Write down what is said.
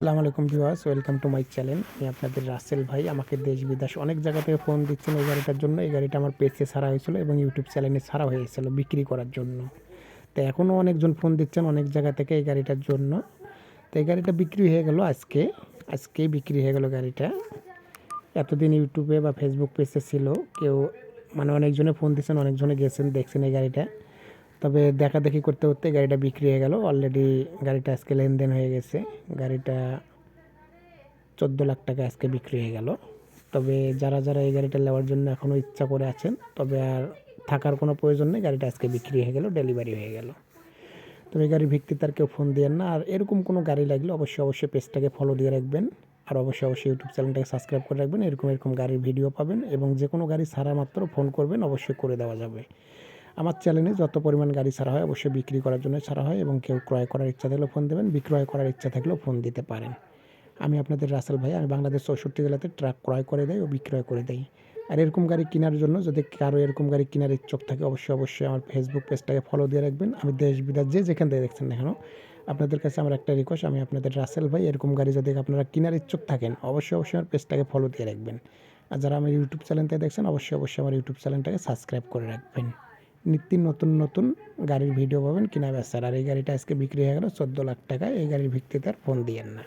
আসসালামু আলাইকুম viewers, welcome to my channel. আমি আপনাদের রাসেল ভাই, আমাকে দেশ, বিদেশ অনেক জায়গা থেকে ফোন দিচ্ছেন এই গাড়িটার জন্য। এই গাড়িটা আমার পেজে ছাড়া হয়েছিল এবং ইউটিউব চ্যানেলে ছাড়া হয়েছিল বিক্রি করার জন্য। তো এখনও অনেকজন ফোন দিচ্ছেন অনেক জায়গা থেকে এই গাড়িটার জন্য। তো এই গাড়িটা বিক্রি হয়ে গেল আজকে। আজকেই বিক্রি হয়ে গেল গাড়িটা। এতদিন ইউটিউবে বা ফেসবুক পেজে ছিল। কেউ মানে অনেকজনে ফোন দিচ্ছেন, অনেকজনে গেছেন, দেখছেন এই গাড়িটা। তবে দেখা দেখি করতে করতে গাড়িটা বিক্রি হয়ে গেল। অলরেডি গাড়িটা আজকে লেনদেন হয়ে গেছে। গাড়িটা চোদ্দ লাখ টাকা আজকে বিক্রি হয়ে গেল। তবে যারা যারা এই গাড়িটা নেওয়ার জন্য এখনও ইচ্ছা করে আছেন, তবে আর থাকার কোনো প্রয়োজন নেই। গাড়িটা আজকে বিক্রি হয়ে গেল ডেলিভারি হয়ে গেল। তবে এই গাড়ির ভিত্তিতে আর কেউ ফোন দিয়েন না। আর এরকম কোনো গাড়ি লাগলে অবশ্যই অবশ্যই পেজটাকে ফলো দিয়ে রাখবেন। আর অবশ্যই অবশ্যই ইউটিউব চ্যানেলটাকে সাবস্ক্রাইব করে রাখবেন। এরকম এরকম গাড়ির ভিডিও পাবেন এবং যে কোনো গাড়ি ছাড়া মাত্র ফোন করবেন, অবশ্যই করে দেওয়া যাবে। আমার চ্যানেলে যত পরিমাণ গাড়ি ছাড়া হয় অবশ্যই বিক্রি করার জন্য ছাড়া হয় এবং কেউ ক্রয় করার ইচ্ছা থাকলেও ফোন দেবেন, বিক্রয় করার ইচ্ছা থাকলেও ফোন দিতে পারেন। আমি আপনাদের রাসেল ভাই, আমি বাংলাদেশ চৌষট্টি জেলাতে ট্রাক ক্রয় করে দেয় ও বিক্রয় করে দেই। আর এরকম গাড়ি কেনার জন্য যদি কারও এরকম গাড়ি কেনার ইচ্ছুক থাকে, অবশ্যই অবশ্যই আমার ফেসবুক পেজটাকে ফলো দিয়ে রাখবেন। আমি দেশ, বিদেশ যে যেখান থেকে দেখছেন কেন, আপনাদের কাছে আমার একটা রিকোয়েস্ট আমি আপনাদের রাসেল ভাই, এরকম গাড়ি যদি আপনারা কেনার ইচ্ছুক থাকেন, অবশ্যই অবশ্যই আমার পেজটাকে ফলো দিয়ে রাখবেন। আর যারা আমার ইউটিউব চ্যানেল থেকে দেখছেন, অবশ্যই অবশ্যই আমার ইউটিউব চ্যানেলটাকে সাবস্ক্রাইব করে রাখবেন। নিত্য নতুন নতুন গাড়ির ভিডিও পাবেন কিনা বেচার। আর এই গাড়িটা আজকে বিক্রি হয়ে গেল চোদ্দ লাখ টাকা এই গাড়ির ভিত্তিতে আর ফোন দিয়েন না।